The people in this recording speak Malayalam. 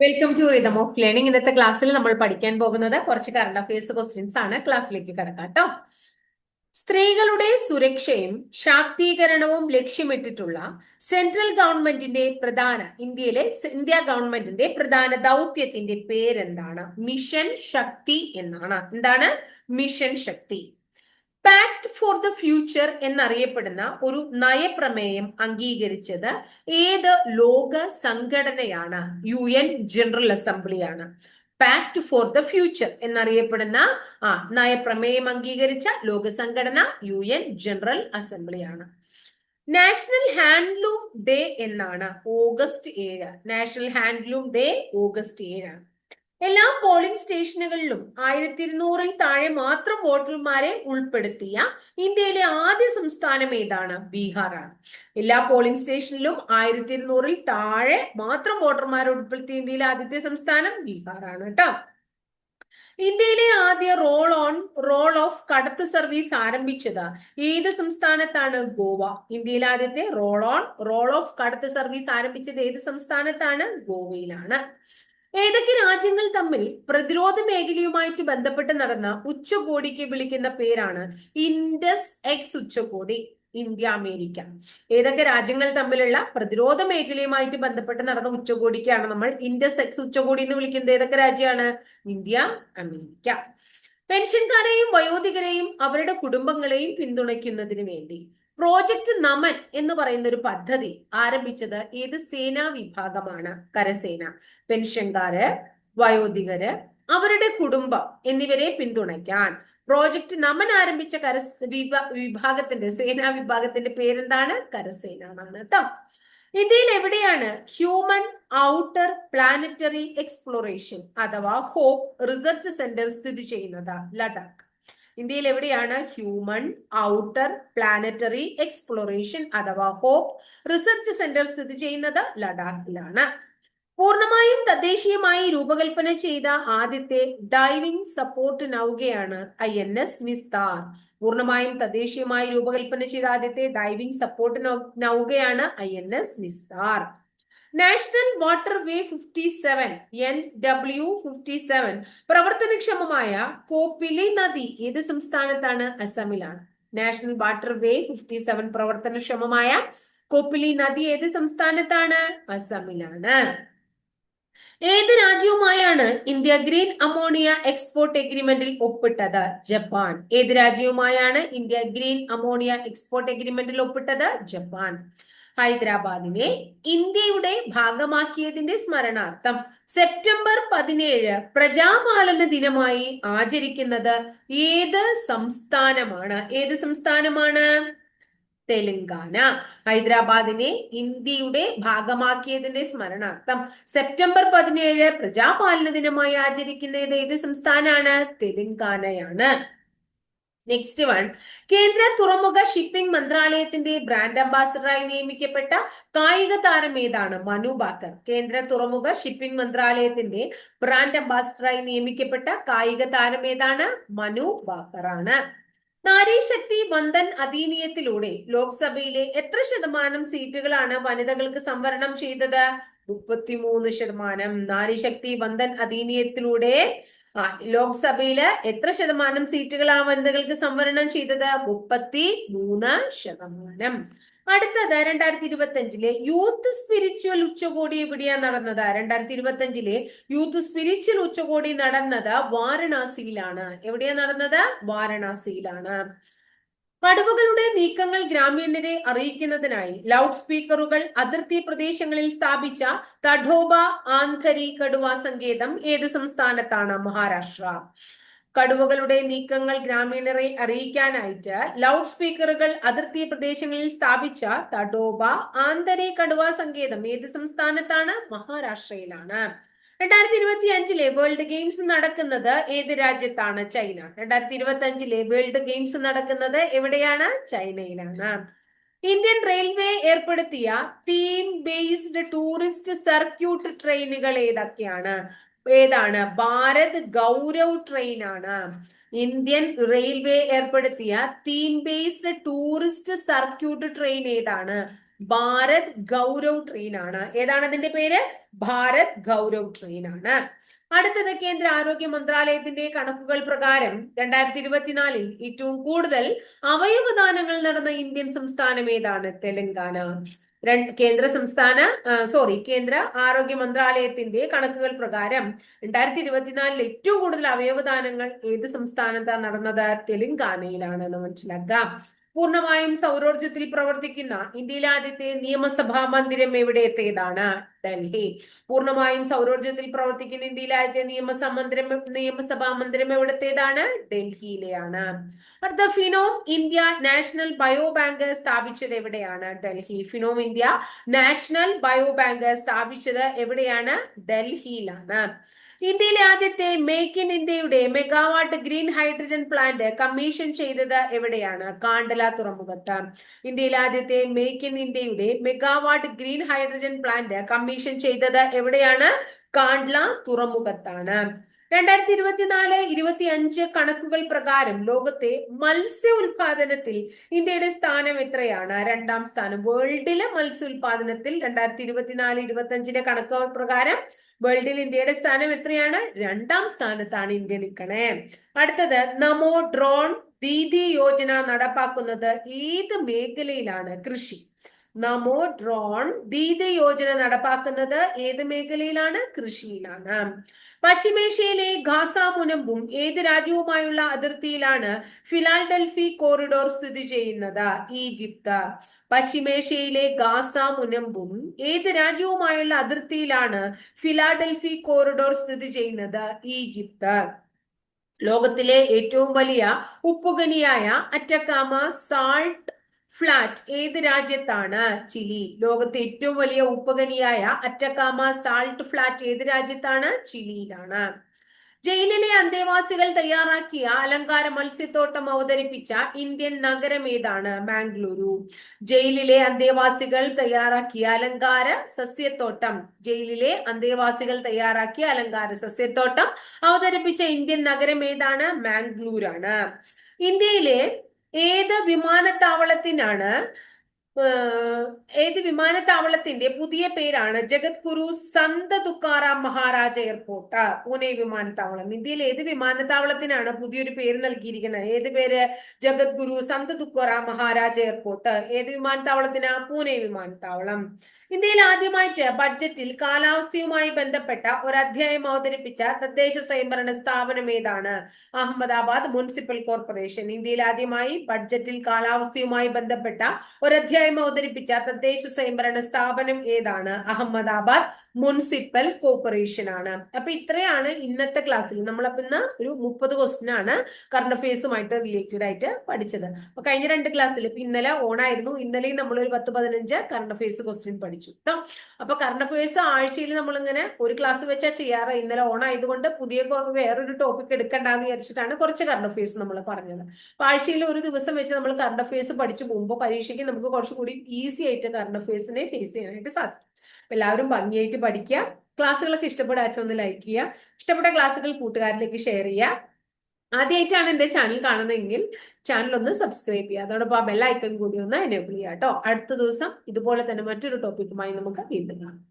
Welcome to rhythm of learning ഇന്നത്തെ ക്ലാസ്സിൽ നമ്മൾ പഠിക്കാൻ പോകുന്നത് കുറച്ച് കറണ്ട് അഫയേഴ്സ് ക്വസ്റ്റ്യൻസ് ആണ്. ക്ലാസ്സിലേക്ക് കിടക്കാം കേട്ടോ സ്ത്രീകളുടെ സുരക്ഷയും ശാക്തീകരണവും ലക്ഷ്യമിട്ടിട്ടുള്ള സെൻട്രൽ ഗവൺമെന്റിന്റെ പ്രധാന ഇന്ത്യയിലെ ഇന്ത്യ ഗവൺമെന്റിന്റെ പ്രധാന ദൗത്യത്തിന്റെ പേരെന്താണ്? മിഷൻ ശക്തി എന്നാണ്. എന്താണ്? Mission Shakti. Pact for the future എന്നറിയപ്പെടുന്ന ഒരു നയപ്രമേയം അംഗീകരിച്ചത് ഏത് ലോക സംഘടനയാണ്? യു എൻ ജനറൽ അസംബ്ലിയാണ് പാക്ട് ഫോർ ദ ഫ്യൂച്ചർ എന്നറിയപ്പെടുന്ന ആ നയപ്രമേയം അംഗീകരിച്ച ലോക സംഘടന യു എൻ ജനറൽ അസംബ്ലിയാണ് നാഷണൽ ഹാൻഡ്ലൂം ഡേ എന്നാണ്. ഓഗസ്റ്റ് ഏഴ്. നാഷണൽ ഹാൻഡ്ലൂം ഡേ ഓഗസ്റ്റ് ഏഴാണ് എല്ലാ പോളിംഗ് സ്റ്റേഷനുകളിലും ആയിരത്തി ഇരുന്നൂറിൽ താഴെ മാത്രം വോട്ടർമാരെ ഉൾപ്പെടുത്തിയ ഇന്ത്യയിലെ ആദ്യ സംസ്ഥാനം ഏതാണ്? ബീഹാറാണ്. എല്ലാ പോളിംഗ് സ്റ്റേഷനിലും ആയിരത്തി ഇരുന്നൂറിൽ താഴെ മാത്രം വോട്ടർമാരെ ഉൾപ്പെടുത്തിയ ഇന്ത്യയിലെ ആദ്യത്തെ സംസ്ഥാനം ബീഹാറാണ് കേട്ടോ. ഇന്ത്യയിലെ ആദ്യ റോൾ ഓൺ റോൾ ഓഫ് കടത്ത് സർവീസ് ആരംഭിച്ചത് ഏത് സംസ്ഥാനത്താണ്? ഗോവ. ഇന്ത്യയിലെ ആദ്യത്തെ റോൾ ഓൺ റോൾ ഓഫ് കടത്ത് സർവീസ് ആരംഭിച്ചത് ഏത് സംസ്ഥാനത്താണ്? ഗോവയിലാണ്. ഏതൊക്കെ രാജ്യങ്ങൾ തമ്മിൽ പ്രതിരോധ മേഖലയുമായിട്ട് ബന്ധപ്പെട്ട് നടന്ന ഉച്ചകോടിക്ക് വിളിക്കുന്ന പേരാണ് ഇൻഡസ് എക്സ് ഉച്ചകോടി ഇന്ത്യ അമേരിക്ക. ഏതൊക്കെ രാജ്യങ്ങൾ തമ്മിലുള്ള പ്രതിരോധ മേഖലയുമായിട്ട് ബന്ധപ്പെട്ട് നടന്ന ഉച്ചകോടിക്കാണ് നമ്മൾ ഇൻഡസ് എക്സ് ഉച്ചകോടി എന്ന് വിളിക്കുന്നത്. ഏതൊക്കെ രാജ്യമാണ്? India America. പെൻഷൻകാരെയും വയോധികരെയും അവരുടെ കുടുംബങ്ങളെയും പിന്തുണയ്ക്കുന്നതിന് വേണ്ടി പ്രോജക്റ്റ് നമൻ എന്ന് പറയുന്ന ഒരു പദ്ധതി ആരംഭിച്ചത് ഏത് സേനാ വിഭാഗമാണ്? കരസേന പെൻഷൻകാര് വയോധികര് അവരുടെ കുടുംബം എന്നിവരെ പിന്തുണയ്ക്കാൻ. പ്രോജക്റ്റ് നമൻ ആരംഭിച്ച കര വിഭ- വിഭാഗത്തിന്റെ സേനാ വിഭാഗത്തിന്റെ പേരെന്താണ്? കരസേന എന്നാണ് കേട്ടോ ഇന്ത്യയിൽ എവിടെയാണ് ഹ്യൂമൻ ഔട്ടർ പ്ലാനറ്ററി എക്സ്പ്ലോറേഷൻ അഥവാ ഹോപ്പ് റിസർച്ച് സെന്റർ സ്ഥിതി ചെയ്യുന്നത്? ലഡാക്ക്. ഇന്ത്യയിൽ എവിടെയാണ്? ഹ്യൂമൻ ഔട്ടർ പ്ലാനറ്ററി എക്സ്പ്ലോറേഷൻ അഥവാ ഹോപ്പ് റിസർച്ച് സെന്റർ സ്ഥിതി ചെയ്യുന്നത് ലഡാക്കിലാണ്. പൂർണമായും തദ്ദേശീയമായി രൂപകൽപ്പന ചെയ്ത ആദ്യത്തെ ഡൈവിംഗ് സപ്പോർട്ട് നൗകയാണ് ഐ എൻ എസ് നിസ്താർ പൂർണമായും തദ്ദേശീയമായി രൂപകൽപ്പന ചെയ്ത ആദ്യത്തെ diving support നൗകയാണ് I N S Nistar national water way fifty seven N W fifty seven പ്രവർത്തനക്ഷമമായ കോപ്പിലി നദി ഏത് സംസ്ഥാനത്താണ്? അസമിലാണ്. National water way fifty seven പ്രവർത്തനക്ഷമമായ കോപ്പിലി നദി ഏത് സംസ്ഥാനത്താണ്? അസമിലാണ്. ഏത് രാജ്യവുമായാണ് ഇന്ത്യ ഗ്രീൻ അമോണിയ എക്സ്പോർട്ട് എഗ്രിമെന്റിൽ ഒപ്പിട്ടത്? ജപ്പാൻ. ഏത് രാജ്യവുമായാണ് ഇന്ത്യ ഗ്രീൻ അമോണിയ എക്സ്പോർട്ട് എഗ്രിമെന്റിൽ ഒപ്പിട്ടത്? ജപ്പാൻ. ഹൈദരാബാദിനെ ഇന്ത്യയുടെ ഭാഗമാക്കിയതിന്റെ സ്മരണാർത്ഥം സെപ്റ്റംബർ പതിനേഴ് പ്രജാപാലന ദിനമായി ആചരിക്കുന്നത് ഏത് സംസ്ഥാനമാണ്? ഏത് സംസ്ഥാനമാണ്? തെലങ്കാന. ഹൈദരാബാദിനെ ഇന്ത്യയുടെ ഭാഗമാക്കിയതിന്റെ സ്മരണാർത്ഥം സെപ്റ്റംബർ പതിനേഴ് പ്രജാപാലന ദിനമായി ആചരിക്കുന്നത് ഏത് സംസ്ഥാനമാണ്? തെലങ്കാനയാണ്. നെക്സ്റ്റ് വൺ കേന്ദ്ര തുറമുഖ ഷിപ്പിംഗ് മന്ത്രാലയത്തിന്റെ ബ്രാൻഡ് അംബാസഡറായി നിയമിക്കപ്പെട്ട കായിക താരം ഏതാണ്? മനു ബാക്കർ. കേന്ദ്ര തുറമുഖ ഷിപ്പിംഗ് മന്ത്രാലയത്തിന്റെ ബ്രാൻഡ് അംബാസഡറായി നിയമിക്കപ്പെട്ട കായിക താരം ഏതാണ്? മനു ബാക്കർ ആണ് നാരീശക്തി വന്ദൻ അധീനിയത്തിലൂടെ ലോക്സഭയിലെ എത്ര ശതമാനം സീറ്റുകളാണ് വനിതകൾക്ക് സംവരണം ചെയ്തത്? മുപ്പത്തിമൂന്ന് ശതമാനം. നാരീശക്തി വന്ദൻ അധീനിയത്തിലൂടെ ലോക്സഭയിൽ എത്ര ശതമാനം സീറ്റുകളാണ് വനിതകൾക്ക് സംവരണം ചെയ്തത്? മുപ്പത്തി മൂന്ന് ശതമാനം. അടുത്തത് രണ്ടായിരത്തി ഇരുപത്തി അഞ്ചിലെ യൂത്ത് സ്പിരിച്വൽ ഉച്ചകോടി എവിടെയാണ് നടന്നത്? രണ്ടായിരത്തി ഇരുപത്തി അഞ്ചിലെ യൂത്ത് സ്പിരിച്വൽ ഉച്ചകോടി നടന്നത് വാരണാസിയിലാണ്. എവിടെയാ നടന്നത്? വാരണാസിയിലാണ്. പടവുകളുടെ നീക്കങ്ങൾ ഗ്രാമീണരെ അറിയിക്കുന്നതിനായി ലൗഡ് സ്പീക്കറുകൾ അതിർത്തി പ്രദേശങ്ങളിൽ സ്ഥാപിച്ച തഠോബ ആന്ധരി കടുവ സങ്കേതം ഏത് സംസ്ഥാനത്താണ്? മഹാരാഷ്ട്ര. കടുവകളുടെ നീക്കങ്ങൾ ഗ്രാമീണരെ അറിയിക്കാനായിട്ട് ലൗഡ് സ്പീക്കറുകൾ അതിർത്തി പ്രദേശങ്ങളിൽ സ്ഥാപിച്ച തഡോബ ആന്തരി കടുവ സങ്കേതം ഏത് സംസ്ഥാനത്താണ്? മഹാരാഷ്ട്രയിലാണ്. രണ്ടായിരത്തി ഇരുപത്തി അഞ്ചിലെ വേൾഡ് ഗെയിംസ് നടക്കുന്നത് ഏത് രാജ്യത്താണ്? ചൈന. രണ്ടായിരത്തി ഇരുപത്തി അഞ്ചിലെ വേൾഡ് ഗെയിംസ് നടക്കുന്നത് എവിടെയാണ്? ചൈനയിലാണ്. ഇന്ത്യൻ റെയിൽവേ ഏർപ്പെടുത്തിയ തീം ബേസ്ഡ് ടൂറിസ്റ്റ് സർക്യൂട്ട് ട്രെയിനുകൾ ഏതൊക്കെയാണ്? ഏതാണ്? ഭാരത് ഗൗരവ് ട്രെയിൻ ആണ്. ഇന്ത്യൻ റെയിൽവേ ഏർപ്പെടുത്തിയ theme based tourist circuit train ഏതാണ്? ഭാരത് ഗൗരവ് ട്രെയിൻ ആണ്. ഏതാണ് അതിന്റെ പേര്? ഭാരത് ഗൗരവ് ട്രെയിൻ ആണ്. അടുത്തത് കേന്ദ്ര ആരോഗ്യ മന്ത്രാലയത്തിന്റെ കണക്കുകൾ പ്രകാരം രണ്ടായിരത്തി ഇരുപത്തിനാലിൽ ഏറ്റവും കൂടുതൽ അവയവദാനങ്ങൾ നടന്ന ഇന്ത്യൻ സംസ്ഥാനം ഏതാണ്? തെലങ്കാന. കേന്ദ്ര സംസ്ഥാന സോറി കേന്ദ്ര ആരോഗ്യ മന്ത്രാലയത്തിന്റെ കണക്കുകൾ പ്രകാരം രണ്ടായിരത്തി ഇരുപത്തിനാലിൽ ഏറ്റവും കൂടുതൽ അവയവദാനങ്ങൾ ഏത് സംസ്ഥാനത്താണ് നടന്നത്? തെലങ്കാനയിലാണ് എന്ന് മനസ്സിലാക്കാം. പൂർണമായും സൗരോർജത്തിൽ പ്രവർത്തിക്കുന്ന ഇന്ത്യയിലെ ആദ്യത്തെ നിയമസഭാ മന്ദിരം എവിടെയത്തേതാണ് ഡൽഹി പൂർണമായും സൗരോർജത്തിൽ പ്രവർത്തിക്കുന്ന ഇന്ത്യയിലെ ആദ്യത്തെ നിയമസഭ മന്ദിരം നിയമസഭാ മന്ദിരം എവിടത്തേതാണ്? ഡൽഹിയിലെയാണ്. അടുത്ത phenome India national bio bank സ്ഥാപിച്ചത് എവിടെയാണ്? Delhi. Phenome India national bio bank സ്ഥാപിച്ചത് എവിടെയാണ്? ഡൽഹിയിലാണ്. ഇന്ത്യയിലെ ആദ്യത്തെ മേക്ക് ഇൻ ഇന്ത്യയുടെ megawatt green hydrogen plant commission ചെയ്തത് എവിടെയാണ്? കാണ്ടല തുറമുഖത്ത്. ഇന്ത്യയിലെ ആദ്യത്തെ മേക്ക് ഇൻ ഇന്ത്യയുടെ megawatt green hydrogen plant commission ചെയ്തത് എവിടെയാണ്? കാണ്ട്ല തുറമുഖത്താണ്. രണ്ടായിരത്തി ഇരുപത്തിനാല് ഇരുപത്തി അഞ്ച് കണക്കുകൾ പ്രകാരം ലോകത്തെ മത്സ്യ ഉൽപാദനത്തിൽ ഇന്ത്യയുടെ സ്ഥാനം എത്രയാണ്? രണ്ടാം സ്ഥാനം. വേൾഡിലെ മത്സ്യ ഉൽപാദനത്തിൽ രണ്ടായിരത്തി ഇരുപത്തിനാല് ഇരുപത്തി അഞ്ചിന്റെ കണക്കുകൾ പ്രകാരം വേൾഡിൽ ഇന്ത്യയുടെ സ്ഥാനം എത്രയാണ്? രണ്ടാം സ്ഥാനത്താണ് ഇന്ത്യ നിൽക്കണേ. അടുത്തത് നമോ ഡ്രോൺ ദീദി യോജന നടപ്പാക്കുന്നത് ഏത് മേഖലയിലാണ്? കൃഷി. നമോ ഡ്രോൺ ദീത യോജന നടപ്പാക്കുന്നത് ഏത് മേഖലയിലാണ്? കൃഷിയിലാണ്. പശ്ചിമേഷ്യയിലെ ഖാസ മുനമ്പും ഏത് രാജ്യവുമായുള്ള അതിർത്തിയിലാണ് ഫിലാഡൽഫി കോറിഡോർ സ്ഥിതി ചെയ്യുന്നത്? ഈജിപ്ത്. പശ്ചിമേഷ്യയിലെ ഗാസ മുനമ്പും ഏത് രാജ്യവുമായുള്ള അതിർത്തിയിലാണ് ഫിലാഡൽഫി കോറിഡോർ സ്ഥിതി ചെയ്യുന്നത്? ഈജിപ്ത്. ലോകത്തിലെ ഏറ്റവും വലിയ ഉപ്പുകനിയായ അറ്റക്കാമ സാൾട്ട് ഫ്ലാറ്റ് ഏത് രാജ്യത്താണ്? ചിലി. ലോകത്തെ ഏറ്റവും വലിയ ഉപ്പുകനിയായ അറ്റക്കാമ സാൾട്ട് ഫ്ലാറ്റ് ഏത് രാജ്യത്താണ്? ചിലിയിലാണ്. ജയിലിലെ അന്തേവാസികൾ തയ്യാറാക്കിയ അലങ്കാര മത്സ്യത്തോട്ടം അവതരിപ്പിച്ച ഇന്ത്യൻ നഗരം ഏതാണ്? മാംഗ്ലൂരു ജയിലിലെ അന്തേവാസികൾ തയ്യാറാക്കിയ അലങ്കാര സസ്യത്തോട്ടം. ജയിലിലെ അന്തേവാസികൾ തയ്യാറാക്കിയ അലങ്കാര സസ്യത്തോട്ടം അവതരിപ്പിച്ച ഇന്ത്യൻ നഗരം ഏതാണ്? മാംഗ്ലൂരാണ് ഇന്ത്യയിലെ ഏത് വിമാനത്താവളത്തിനാണ് ഏത് വിമാനത്താവളത്തിന്റെ പുതിയ പേരാണ് ജഗത് ഗുരു സന്ത തുക്കാറാം മഹാരാജ എയർപോർട്ട് പൂനെ വിമാനത്താവളം. ഇന്ത്യയിൽ ഏത് വിമാനത്താവളത്തിനാണ് പുതിയൊരു പേര് നൽകിയിരിക്കുന്നത്? ഏത് പേര്? ജഗത് ഗുരു സന്ത തുക്കാറാം മഹാരാജ എയർപോർട്ട്. ഏത് വിമാനത്താവളത്തിനാ? പൂനെ വിമാനത്താവളം. ഇന്ത്യയിൽ ആദ്യമായിട്ട് ബഡ്ജറ്റിൽ കാലാവസ്ഥയുമായി ബന്ധപ്പെട്ട ഒരു അധ്യായം അവതരിപ്പിച്ച തദ്ദേശ സ്വയംഭരണ സ്ഥാപനം ഏതാണ്? Ahmedabad municipal corporation. ഇന്ത്യയിൽ ആദ്യമായി ബഡ്ജറ്റിൽ കാലാവസ്ഥയുമായി ബന്ധപ്പെട്ട ഒരു അധ്യായം അവതരിപ്പിച്ച തദ്ദേശ സ്വയംഭരണ സ്ഥാപനം ഏതാണ്? അഹമ്മദാബാദ് മുനിസിപ്പൽ കോർപ്പറേഷൻ ആണ്. അപ്പൊ ഇത്രയാണ് ഇന്നത്തെ ക്ലാസ്സിൽ നമ്മളപ്പോ ഇന്ന് ഒരു മുപ്പത് ക്വസ്റ്റ്യൻ ആണ് കറണ്ട് അഫയേഴ്സുമായിട്ട് റിലേറ്റഡ് ആയിട്ട് പഠിച്ചത്. അപ്പൊ കഴിഞ്ഞ രണ്ട് ക്ലാസ്സിൽ ഇപ്പൊ ഇന്നലെ ഓൺ ആയിരുന്നു. ഇന്നലെയും നമ്മൾ ഒരു പത്ത് പതിനഞ്ച് കറണ്ട് അഫയേഴ്സ് ക്വസ്റ്റ്യൻ പഠിച്ചു കേട്ടോ അപ്പൊ കറണ്ട് അഫയേഴ്സ് ആഴ്ചയിൽ നമ്മൾ ഇങ്ങനെ ഒരു ക്ലാസ് വെച്ചാൽ ചെയ്യാറ്. ഇന്നലെ ഓൺ ആയതുകൊണ്ട് പുതിയ വേറൊരു ടോപ്പിക് എടുക്കണ്ടെന്ന് വിചാരിച്ചിട്ടാണ് കുറച്ച് കറണ്ട് അഫയേഴ്സ് നമ്മൾ പറഞ്ഞത്. അപ്പൊ ആഴ്ചയിൽ ഒരു ദിവസം വെച്ച് നമ്മൾ കറണ്ട് അഫയേഴ്സ് പഠിച്ചു പോകുമ്പോൾ പരീക്ഷയ്ക്ക് നമുക്ക് കുറച്ചുകൂടി ഈസി ആയിട്ട് കറണ്ട് അഫയേഴ്സിനെ ഫേസ് ചെയ്യാനായിട്ട് സാധിക്കും. അപ്പൊ എല്ലാവരും ഭംഗിയായിട്ട് പഠിക്കുക. ക്ലാസ്സുകളൊക്കെ ഇഷ്ടപ്പെടാച്ച ഒന്ന് ലൈക്ക് ചെയ്യുക. ഇഷ്ടപ്പെട്ട ക്ലാസ്സുകൾ കൂട്ടുകാരിലേക്ക് ഷെയർ ചെയ്യുക. ആദ്യമായിട്ടാണ് എന്റെ ചാനൽ കാണുന്നതെങ്കിൽ ചാനൽ ഒന്ന് സബ്സ്ക്രൈബ് ചെയ്യുക. അതോടൊപ്പം ആ ബെൽ ഐക്കൺ കൂടി ഒന്ന് എനേബിൾ ചെയ്യുക കേട്ടോ. അടുത്ത ദിവസം ഇതുപോലെ തന്നെ മറ്റൊരു ടോപ്പിക്കുമായി നമുക്ക് വീണ്ടും കാണാം.